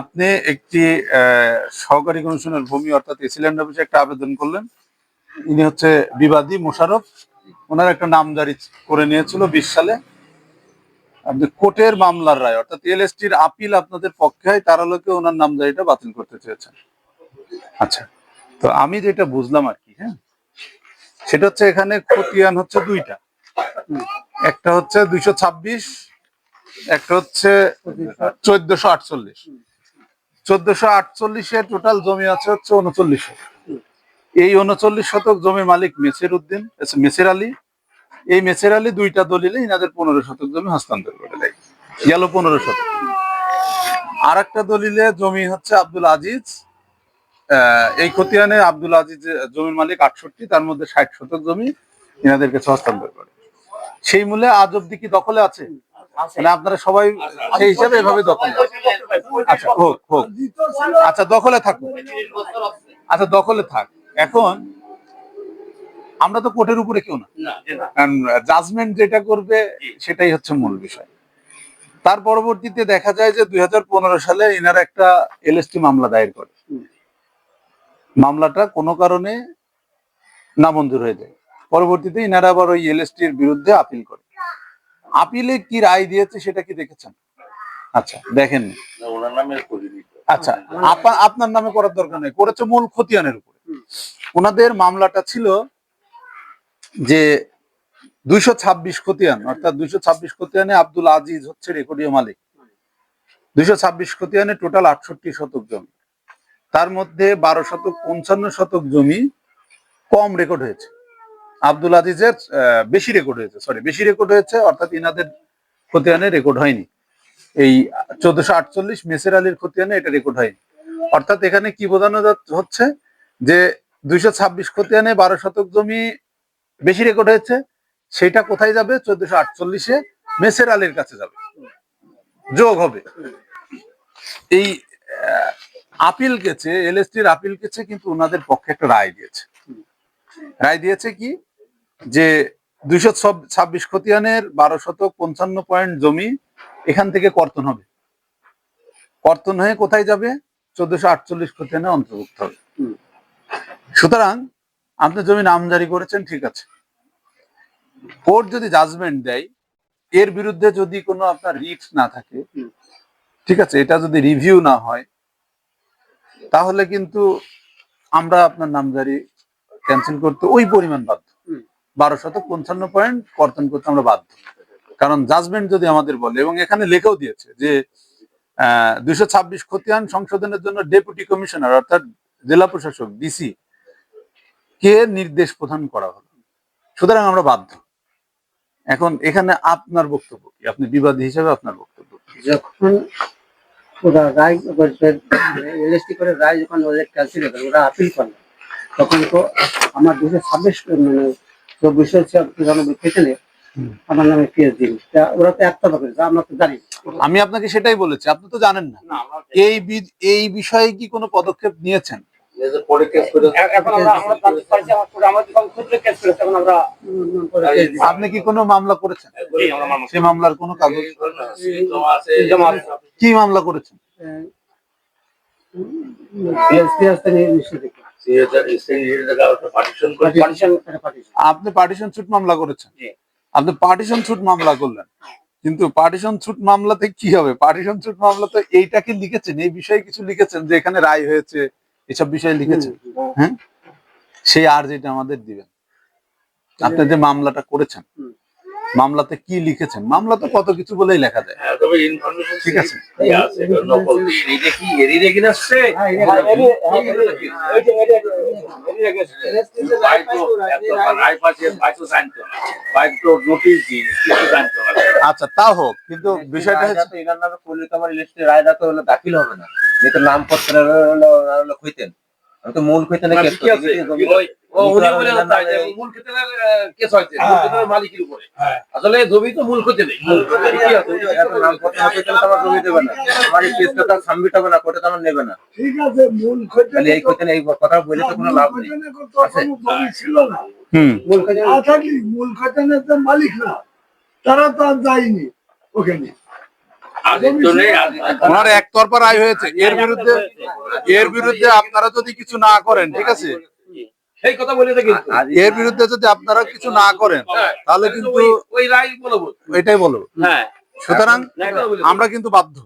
আপনি একটি সহকারী কমিশনের ভূমি অর্থাৎ এসিল্যান্ড অফিসে একটা আবেদন করলেন। ইনি হচ্ছে বিবাদী মোশারফ ওনার একটা নাম জারি করে নিয়েছিল বিশ সালে। আপনি কোর্টের মামলার রায়, অর্থাৎ এলএসটির আপিল আপনাদের পক্ষে হয়, তারা লোকে ওনার নামজারিটা বাতিল করতে চেয়েছেন। আচ্ছা তো আমি যেটা বুঝলাম আর কি হ্যাঁ সেটা হচ্ছে এখানে খতিয়ান হচ্ছে দুইটা। একটা হচ্ছে দুইশো ছাব্বিশ, একটা হচ্ছে চোদ্দশো আটচল্লিশ। চোদ্দশো আটচল্লিশে টোটাল জমি আছে হচ্ছে উনচল্লিশ। এই উনচল্লিশ শতক জমির মালিক মেসির উদ্দিন মেসের আলী। এই মেসির আলী দুইটা দলিলে ইনাদের পনেরো শতক জমি হস্তান্তর করে দেয়। গেল পনেরো শতক। আর একটা দলিলে জমি হচ্ছে আব্দুল আজিজ। এই খতিয়ানে আব্দুল আজিজ জমির মালিক আটষট্টি তার মধ্যে ষাট শতক জমি ইনাদের কাছে হস্তান্তর করে। সেই মূল্যে আজ অব্দি কি দখলে আছে? মানে আপনারা সবাই সেই হিসাবে এভাবে দখলে আছে। আচ্ছা হোক হোক। আচ্ছা দখলে থাকুক আচ্ছা দখলে থাক। এখন আমরা তো কোর্টের উপরে কেউ না। জাজমেন্ট যেটা করবে সেটাই হচ্ছে মূল বিষয়। তার পরবর্তীতে দেখা যায় যে দুই সালে ইনারা একটা এলএসটি মামলা দায়ের করে। মামলাটা কোনো কারণে নামঞ্জুর হয়ে যায়। পরবর্তীতে ইনারা আবার ওই এলএসটির বিরুদ্ধে আপিল করে। আপিলে কি রায় দিয়েছে সেটা কি দেখেছেন? আচ্ছা দেখেননি। আচ্ছা আপনার নামে করার দরকার নেই করেছে মূল খতিয়ানের উপরে। ওনাদের মামলাটা ছিল যে দুইশো ছাব্বিশ খতিয়ান অর্থাৎ দুইশো ছাব্বিশ খতিয়ানে আব্দুল আজিজ হচ্ছে রেকর্ডীয় মালিক। দুইশো ছাব্বিশ খতিয়ানে টোটাল আটষট্টি শতক জমি। তার মধ্যে বারো শতক পঞ্চান্ন শতক জমি কম রেকর্ড হয়েছে। আব্দুল আজিজের বেশি রেকর্ড হয়েছে সরি বেশি রেকর্ড হয়েছে অর্থাৎ ইনাদের খতিয়ানে রেকর্ড হয়নি। এই চোদ্দশো আটচল্লিশ মেসের আলীর খতিয়ানে এটা রেকর্ড হয়নি। অর্থাৎ এখানে কি বোঝানো হচ্ছে যে দুইশো ছাব্বিশ খতিয়ানে বারো শতক জমি বেশি রেকর্ড হয়েছে, সেটা কোথায় যাবে? চোদ্দশো আটচল্লিশে মেসের আলীর কাছে যাবে। যোগ হবে। এই আপিল কেছে এলএসটির আপিল গেছে, কিন্তু ওনাদের পক্ষে একটা রায় দিয়েছে। রায় দিয়েছে কি? যে দুইশো ছাব্বিশ খতিয়ানের বারো শতক পঞ্চান্ন পয়েন্ট জমি এখান থেকে কর্তন হবে। কর্তন হয়ে কোথায় যাবে? চোদ্দশো আটচল্লিশ খতিয়ানে অন্তর্ভুক্ত হবে। সুতরাং আপনি জমি নামজারি করেছেন ঠিক আছে। কোর্ট যদি জাজমেন্ট দেয় এর বিরুদ্ধে যদি কোনো আপনার রিস্ক না থাকে ঠিক আছে এটা যদি রিভিউ না হয় তাহলে কিন্তু আমরা আপনার নামজারি ক্যান্সেল করতে ওই পরিমাণ বাধ্য। বারো শত পঞ্চান্ন পয়েন্ট কর্তন করতে আমরা বাধ্য। কারণ জাজমেন্ট যদি আমাদের বলে, এবং এখানে লেখাও দিয়েছে যে দুইশো ছাব্বিশ খতিয়ান সংশোধনের জন্য ডেপুটি কমিশনার অর্থাৎ জেলা প্রশাসক ডিসি কে নির্দেশ প্রদান করা হলো। সুতরাং আমরা বাধ্য। এখন এখানে আপনার বক্তব্য কি? আপনি বিবাদী হিসেবে আপনার বক্তব্য যখন ওরা রায় রেজিস্ট্রি করে রায় যখন ওদের ক্যান্সেল করে ওরা আপিল করে তখন তো আমার দুশো ছাব্বিশ মানে চব্বিশশো চুরানব্বই পেছনে আমার নামে কেস দিন। ওরা তো আমরা তো জানি আমি আপনাকে সেটাই বলেছি আপনি তো জানেন না। না, এই এই বিষয়ে কি কোনো পদক্ষেপ নিয়েছেন। আপনি কি কোনো মামলা করেছেন? মামলা সেই মামলার কোনো কাগজ। কি মামলা করেছেন? আপনি পার্টিশন ছুট মামলা করেছেন। আপনি পার্টিশন ছুট মামলা করলেন। কিন্তু পার্টিশন ছুট মামলাতে কি হবে? পার্টিশন ছুট মামলা তো এইটাকে লিখেছেন এই বিষয়ে কিছু লিখেছেন যে এখানে রায় হয়েছে এসব বিষয়ে লিখেছেন। হ্যাঁ? সেই আর যেটা আমাদের দিবেন। আপনি যে মামলাটা করেছেন। মামলাতে কি লিখেছেন মামলা তো কত কিছু বলেই লেখা যায় হ্যাঁ, তবে ইনফরমেশন ঠিক আছে। আসছে হ্যাঁ, রায় আচ্ছা তা হোক কিন্তু বিষয়টা হচ্ছে এনার নামে তো আমার লিস্টে রায়টা তো হলো দাখিল হবে না তো নামপত্র হলো হলো আমি তো মূল খইতেনে মূল খেতে কেস হয়েছে মূল খেতে মালিকের উপরে। আসলে জমি তো মূল নেই। আমার জমি দেবে না। আমার এই কেসটা সাবমিট হবে না কোর্টে আমার নেবে না। ঠিক আছে মূল তাহলে এই খইতেন এই কথা বলে তো কোনো লাভ নেই। ছিল না। মূল তো মালিক না। তারা তো আর যায়নি ওখানে। আগে তো নেই ওনার একতরফা রায় হয়েছে। এর বিরুদ্ধে এর বিরুদ্ধে আপনারা যদি কিছু না করেন ঠিক আছে? সেই কথা বলে থাকি। এর বিরুদ্ধে যদি আপনারা কিছু না করেন তাহলে কিন্তু ওই রায় বলব। এটাই বলব। হ্যাঁ। সুতরাং আমরা কিন্তু বাধ্য।